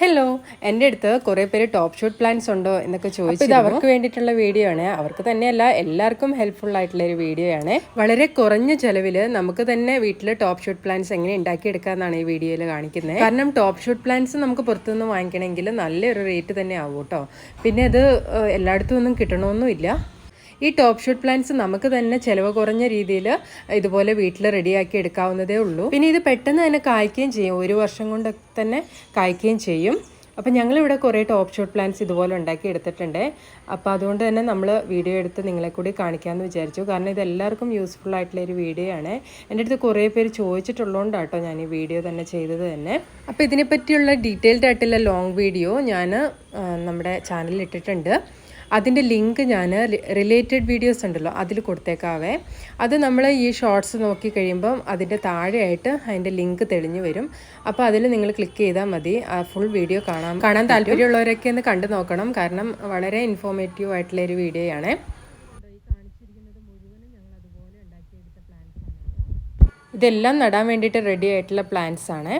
Hello എന്റെ അടുത്ത് കുറേ പേര് ടോപ്പ് ഷൂട്ട് പ്ലാൻസ് ഉണ്ടോ എന്നൊക്കെ ചോദിച്ചു ഇത് അവർക്ക് വേണ്ടിയിട്ടുള്ള വീഡിയോ ആണ്. അവർക്ക് തന്നെയല്ല എല്ലാവർക്കും ഹെൽപ്ഫുൾ ആയിട്ടുള്ള ഒരു വീഡിയോ ആണ്. വളരെ കുറഞ്ഞ ചെലവിൽ നമുക്ക് തന്നെ വീട്ടിൽ ടോപ്പ് ഷൂട്ട് പ്ലാൻസ് എങ്ങനെ ഉണ്ടാക്കിയെടുക്കാമെന്നാണ് ഈ വീഡിയോയിൽ കാണിക്കുന്നത് കാരണം ടോപ്പ് ഷൂട്ട് പ്ലാൻസ് നമുക്ക് പുറത്തുനിന്ന് വാങ്ങിക്കണമെങ്കിൽ നല്ലൊരു റേറ്റ് തന്നെ ആവും കേട്ടോ. പിന്നെ അത് എല്ലായിടത്തും ഒന്നും കിട്ടണമെന്നുമില്ല. ഈ ടോപ്പ് ഷൂട്ട് പ്ലാന്റ്സ് നമുക്ക് തന്നെ ചിലവ് കുറഞ്ഞ രീതിയിൽ ഇതുപോലെ വീട്ടിൽ റെഡിയാക്കി എടുക്കാവുന്നതേ ഉള്ളൂ. പിന്നെ ഇത് പെട്ടെന്ന് തന്നെ കായ്ക്കുകയും ചെയ്യും. ഒരു വർഷം കൊണ്ട് തന്നെ കായ്ക്കുകയും ചെയ്യും. അപ്പം ഞങ്ങളിവിടെ കുറേ ടോപ്പ് ഷൂട്ട് പ്ലാന്റ്സ് ഇതുപോലെ ഉണ്ടാക്കി എടുത്തിട്ടുണ്ട്. അപ്പോൾ അതുകൊണ്ട് തന്നെ നമ്മൾ വീഡിയോ എടുത്ത് നിങ്ങളെ കൂടി കാണിക്കാമെന്ന് വിചാരിച്ചു. കാരണം ഇത് എല്ലാവർക്കും യൂസ്ഫുൾ ആയിട്ടുള്ള ഒരു വീഡിയോ ആണ്. എന്റെ അടുത്ത് കുറേ പേര് ചോദിച്ചിട്ടുള്ളതുകൊണ്ടാണ് കേട്ടോ ഞാൻ ഈ വീഡിയോ തന്നെ ചെയ്തത് തന്നെ. അപ്പോൾ ഇതിനെപ്പറ്റിയുള്ള ഡീറ്റെയിൽഡ് ആയിട്ടുള്ള ലോങ് വീഡിയോ ഞാൻ നമ്മുടെ ചാനലിൽ ഇട്ടിട്ടുണ്ട്. അതിന്റെ ലിങ്ക് ഞാൻ റിലേറ്റഡ് വീഡിയോസ് ഉണ്ടല്ലോ അതിൽ കൊടുത്തേക്കാവേ. അത് നമ്മൾ ഈ ഷോർട്സ് നോക്കി കഴിയുമ്പം അതിന്റെ താഴെയായിട്ട് അതിന്റെ ലിങ്ക് തെളിഞ്ഞു വരും. അപ്പോൾ അതിൽ നിങ്ങൾ ക്ലിക്ക് ചെയ്താൽ മതി. ആ ഫുൾ വീഡിയോ കാണാം കാണാൻ താല്പര്യമുള്ളവരൊക്കെ ഒന്ന് കണ്ടു നോക്കണം. കാരണം വളരെ ഇൻഫോർമേറ്റീവ് ആയിട്ടുള്ള ഒരു വീഡിയോ ആണ് ഇതെല്ലാം നടാൻ വേണ്ടിയിട്ട് റെഡി ആയിട്ടുള്ള പ്ലാന്റ്സ് ആണ്.